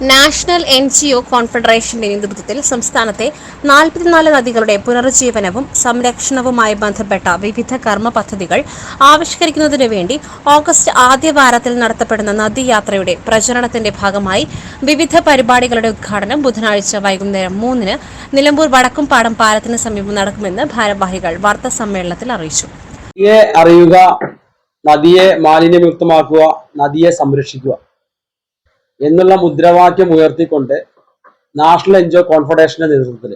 National N G O കോൺഫെഡറേഷന്റെ നേതൃത്വത്തിൽ സംസ്ഥാനത്തെ നാൽപ്പത്തിനാല് നദികളുടെ പുനരുജ്ജീവനവും സംരക്ഷണവുമായി ബന്ധപ്പെട്ട വിവിധ കർമ്മ പദ്ധതികൾ ആവിഷ്കരിക്കുന്നതിനു വേണ്ടി ഓഗസ്റ്റ് ആദ്യ വാരത്തിൽ നടത്തപ്പെടുന്ന നദിയാത്രയുടെ പ്രചരണത്തിന്റെ ഭാഗമായി വിവിധ പരിപാടികളുടെ ഉദ്ഘാടനം ബുധനാഴ്ച വൈകുന്നേരം മൂന്നിന് നിലമ്പൂർ വടക്കുംപാടം പാലത്തിന് സമീപം നടക്കുമെന്ന് ഭാരവാഹികൾ വാർത്താ സമ്മേളനത്തിൽ അറിയിച്ചു. അറിയുക നദിയെ മാലിന്യമുക്തമാക്കുക നദിയെ സംരക്ഷിക്കുക. എന്നുള്ള മുദ്രാവാക്യം ഉയർത്തിക്കൊണ്ട് നാഷണൽ എൻജോ കോൺഫെഡറേഷന്റെ നേതൃത്വത്തിൽ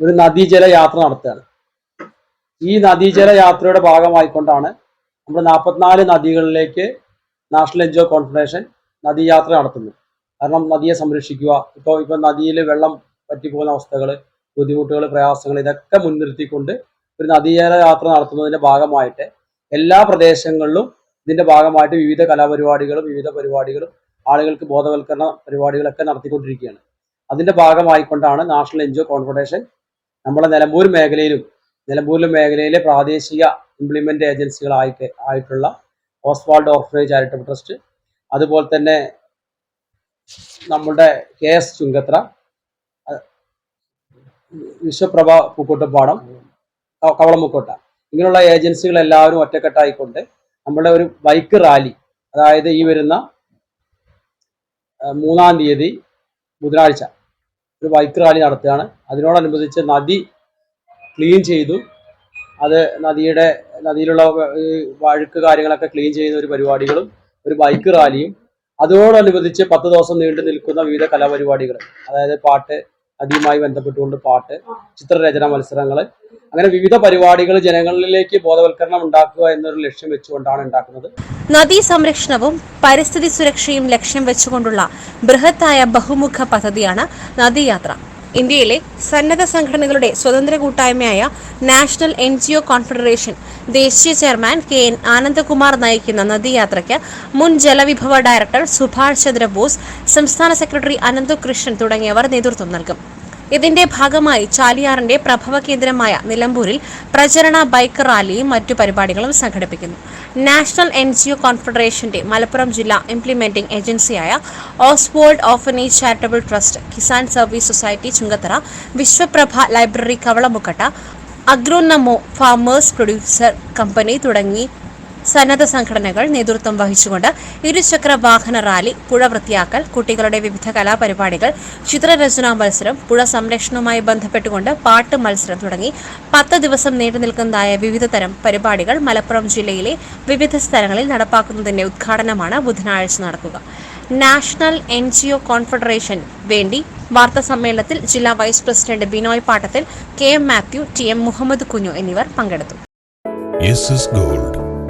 ഒരു നദീജല യാത്ര നടത്തുകയാണ്. ഈ നദീജല യാത്രയുടെ ഭാഗമായിക്കൊണ്ടാണ് നമ്മൾ നാൽപ്പത്തിനാല് നദികളിലേക്ക് നാഷണൽ എൻജോ കോൺഫെഡറേഷൻ നദീയാത്ര നടത്തുന്നത്. കാരണം നദിയെ സംരക്ഷിക്കുക ഇപ്പോൾ ഇപ്പോൾ നദിയിൽ വെള്ളം പറ്റിപ്പോകുന്ന അവസ്ഥകൾ ബുദ്ധിമുട്ടുകൾ പ്രയാസങ്ങൾ ഇതൊക്കെ മുൻനിർത്തിക്കൊണ്ട് ഒരു നദീജല യാത്ര നടത്തുന്നതിന്റെ ഭാഗമായിട്ട് എല്ലാ പ്രദേശങ്ങളിലും ഇതിന്റെ ഭാഗമായിട്ട് വിവിധ കലാപരിപാടികളും വിവിധ പരിപാടികളും ആളുകൾക്ക് ബോധവൽക്കരണ പരിപാടികളൊക്കെ നടത്തിക്കൊണ്ടിരിക്കുകയാണ്. അതിന്റെ ഭാഗമായിക്കൊണ്ടാണ് national N G O confederation നമ്മുടെ നിലമ്പൂർ മേഖലയിലും നിലമ്പൂരിലെ മേഖലയിലെ പ്രാദേശിക ഇംപ്ലിമെന്റ് ഏജൻസികളായിട്ട് ആയിട്ടുള്ള ഓസ്വാൾഡ് ഓർഫനേജ് ചാരിറ്റബിൾ ട്രസ്റ്റ് അതുപോലെ തന്നെ നമ്മുടെ കെ എസ് ചുങ്കത്ര വിശ്വപ്രഭ പൂക്കോട്ടുപാടം കവളമുക്കോട്ട. ഇങ്ങനെയുള്ള ഏജൻസികൾ എല്ലാവരും ഒറ്റക്കെട്ടായിക്കൊണ്ട് നമ്മുടെ ഒരു ബൈക്ക് റാലി അതായത് ഈ വരുന്ന മൂന്നാം തീയതി ബുധനാഴ്ച ഒരു ബൈക്ക് റാലി നടത്തുകയാണ്. അതിനോടനുബന്ധിച്ച് നദി ക്ലീൻ ചെയ്തു. അത് നദിയുടെ നദിയിലുള്ള വഴുക്ക് കാര്യങ്ങളൊക്കെ ക്ലീൻ ചെയ്യുന്ന ഒരു പരിപാടികളും ഒരു ബൈക്ക് റാലിയും അതോടനുബന്ധിച്ച് പത്ത് ദിവസം നീണ്ടു നിൽക്കുന്ന വിവിധ കലാപരിപാടികൾ. അതായത് പാട്ട് നദിയുമായി ബന്ധപ്പെട്ടുകൊണ്ട് പാട്ട് ചിത്രരചന മത്സരങ്ങൾ അങ്ങനെ വിവിധ പരിപാടികൾ ജനങ്ങളിലേക്ക് ബോധവൽക്കരണം ഉണ്ടാക്കുക എന്നൊരു ലക്ഷ്യം വെച്ചുകൊണ്ടാണ് ഉണ്ടാക്കുന്നത്. നദീ സംരക്ഷണവും പരിസ്ഥിതി സുരക്ഷയും ലക്ഷ്യം വെച്ചുകൊണ്ടുള്ള ബൃഹത്തായ ബഹുമുഖ പദ്ധതിയാണ് നദീയാത്ര. ഇന്ത്യയിലെ സന്നദ്ധ സംഘടനകളുടെ സ്വതന്ത്ര കൂട്ടായ്മയായ national N G O confederation ദേശീയ ചെയർമാൻ കെ എൻ ആനന്ദകുമാർ നയിക്കുന്ന നദീയാത്രയ്ക്ക് മുൻ ജലവിഭവ ഡയറക്ടർ സുഭാഷ് ചന്ദ്ര ബോസ് സംസ്ഥാന സെക്രട്ടറി അനന്തു കൃഷ്ണൻ തുടങ്ങിയവർ നേതൃത്വം നൽകും. ഇതിന്റെ ഭാഗമായി ചാലിയാറിന്റെ പ്രഭവ കേന്ദ്രമായ നിലമ്പൂരിൽ പ്രചരണ ബൈക്ക് റാലിയും മറ്റു പരിപാടികളും സംഘടിപ്പിക്കുന്നു. നാഷണൽ എൻ ജി ഒ കോൺഫെഡറേഷന്റെ മലപ്പുറം ജില്ലാ ഇംപ്ലിമെന്റിംഗ് ഏജൻസിയായ Oswald orphanage charitable trust Kisan service society Chungathara Vishwaprabha library Kavalamukkatta അഗ്രോനമോ farmers producer company തുടങ്ങി സന്നദ്ധ സംഘടനകൾ നേതൃത്വം വഹിച്ചുകൊണ്ട് ഇരുചക്ര വാഹന റാലി പുഴ വൃത്തിയാക്കൽ കുട്ടികളുടെ വിവിധ കലാപരിപാടികൾ ചിത്രരചനാ മത്സരം പുഴ സംരക്ഷണവുമായി ബന്ധപ്പെട്ടുകൊണ്ട് പാട്ട് മത്സരം തുടങ്ങി. പത്ത് ദിവസം നീണ്ടു നിൽക്കുന്നതായ വിവിധ തരം പരിപാടികൾ മലപ്പുറം ജില്ലയിലെ വിവിധ സ്ഥലങ്ങളിൽ നടപ്പാക്കുന്നതിന്റെ ഉദ്ഘാടനമാണ് ബുധനാഴ്ച നടക്കുക. National N G O confederation വേണ്ടി വാർത്താ സമ്മേളനത്തിൽ ജില്ലാ vice president Binoy Pattathil K M Mathew T M Muhammad Kunju എന്നിവർ പങ്കെടുത്തു.